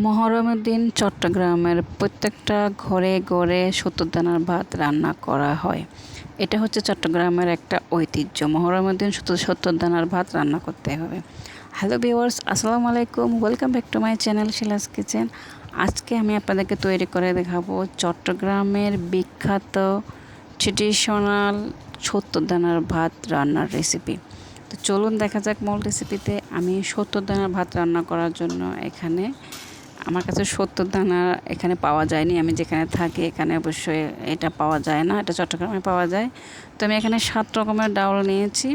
মহরমের দিন চট্টগ্রামের প্রত্যেকটা ঘরে ঘরে দানার ভাত রান্না করা হয়। এটা হচ্ছে চট্টগ্রামের একটা ঐতিহ্য। মহরমের দিন দানার ভাত রান্না করতে হবে। হ্যালো ভিওয়ার্স আসসালামু আলাইকুম। Welcome back to my channel Shila's kitchen আজকে আমি আপনাদেরকে তৈরি করে দেখাবো চট্টগ্রামের বিখ্যাত ট্রেডিশনাল দানার ভাত রান্নার রেসিপি তো চলুন দেখা যাক মূল রেসিপিতে আমি দানার ভাত রান্না করার জন্য এখানে আমার কাছে সত্তর দানা এখানে পাওয়া যায়নি। আমি যেখানে থাকি এখানে অবশ্যই এটা পাওয়া যায় না, এটা চট্টগ্রামে পাওয়া যায়। তো আমি এখানে সাত রকমের ডাউল নিয়েছি।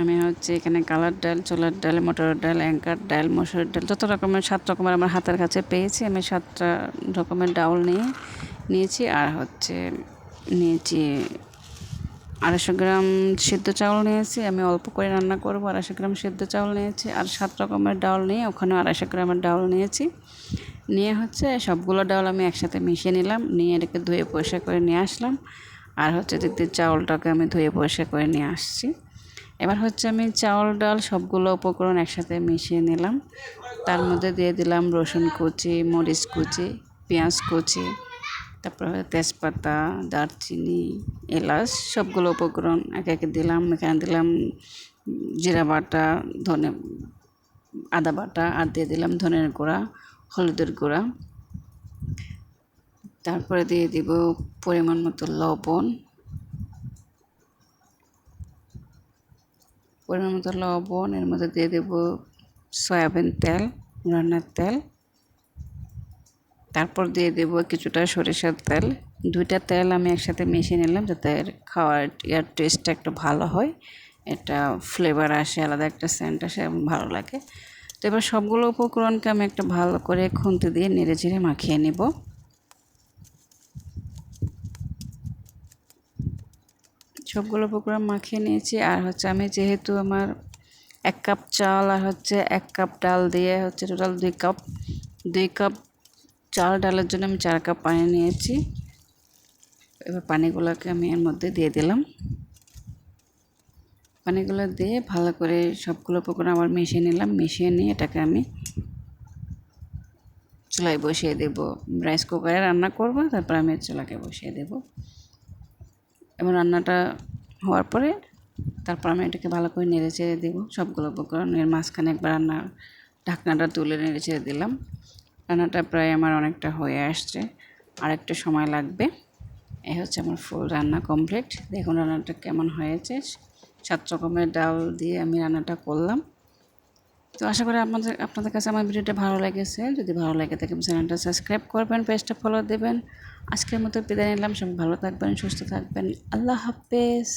আমি হচ্ছে এখানে কালার ডাল ছোলার ডাল মটর ডাল, অ্যাঙ্কার ডাল, মসুর ডাল, যত রকমের সাত রকমের আমার হাতের কাছে পেয়েছি, আমি সাতটা রকমের ডাউল নিয়ে, নিয়েছি আর হচ্ছে নিয়েছি আড়াইশো গ্রাম সিদ্ধ চাউল নিয়েছি, আমি অল্প করে রান্না করব আড়াইশো গ্রাম সিদ্ধ চাউল নিয়েছি, আর সাত রকমের ডাউল নিয়ে ওখানে আড়াইশো গ্রামের ডাউল নিয়েছি। নিয়ে হচ্ছে সবগুলো ডাউল আমি একসাথে মিশিয়ে নিলাম, নিয়ে এটাকে ধুয়ে পরিষ্কার করে নিয়ে আসলাম, আর হচ্ছে দিদি চাউলটাকে আমি ধুয়ে পরিষ্কার করে নিয়ে আসছি। এবার হচ্ছে আমি চাউল, ডাল সবগুলো উপকরণ একসাথে মিশিয়ে নিলাম, তার মধ্যে দিয়ে দিলাম রসুন কুচি, মরিচ কুচি, পেঁয়াজ কুচি তারপরে তেজপাতা, দারচিনি, এলাচ, সবগুলো উপকরণ একে একে দিলাম, এখানে দিলাম জিরা বাটা, ধনে, আদা বাটা, আর দিয়ে দিলাম ধনের গুঁড়া, হলুদের গুঁড়া। তারপরে দিয়ে দিব পরিমাণ মতো লবণ। পরিমাণ মতো লবণ, এর মধ্যে দিয়ে দেব সয়াবিন তেল, রান্নার তেল। তারপর দিয়ে দেব কিছুটা সরিষার তেল। দুইটা তেল আমি একসাথে মিশিয়ে নিলাম যাতে খাওয়ার ইয়ার টেস্টটা একটু ভালো হয়। এটা ফ্লেভার আসে, আলাদা একটা সেন্ট আসে এবং ভালো লাগে। তো এবার সবগুলো উপকরণকে আমি একটা ভালো করে খুন্তি দিয়ে নেড়ে ঝেড়ে মাখিয়ে নেব। সবগুলো উপকরণ মাখিয়ে নিয়েছি। আর হচ্ছে আমি যেহেতু আমার এক কাপ চাল আর হচ্ছে এক কাপ ডাল দিয়ে হচ্ছে টোটাল দুই কাপ দুই কাপ চাল ডালের জন্য আমি চার কাপ পানি নিয়েছি। এবার পানিগুলোকে আমি এর মধ্যে দিয়ে দিলাম। পানিগুলো দিয়ে ভালো করে সবগুলো উপকরণ আবার মিশিয়ে নিলাম। মিশিয়ে নিয়ে এটাকে আমি চুলায় বসিয়ে দেব। রাইস কুকারে রান্না করব, তারপর আমি চুলাকে বসিয়ে দেব। এবং রান্নাটা হওয়ার পরে তারপর আমি এটাকে ভালো করে নেড়ে চেড়ে দেবো। সবগুলো উপকরণের মাঝখানে একবার রান্নার ঢাকনাটা তুলে নেড়ে ছেড়ে দিলাম। রান্নাটা প্রায় আমার অনেকটা হয়ে আসছে। আর একটু সময় লাগবে। এই হচ্ছে আমার ফুল রান্না কমপ্লিট। দেখুন রান্নাটা কেমন হয়েছে। সাত রকমের ডাল দিয়ে আমি রান্নাটা করলাম। তো আশা করি আপনাদের আপনাদের কাছে আমার ভিডিওটা ভালো লেগেছে। যদি ভালো লাগে থাকে চ্যানেলটা সাবস্ক্রাইব করবেন, পেজটা ফলো দেবেন। আজকের মতো বিদায় নিলাম। সবাই ভালো থাকবেন, সুস্থ থাকবেন। আল্লাহ হাফেজ।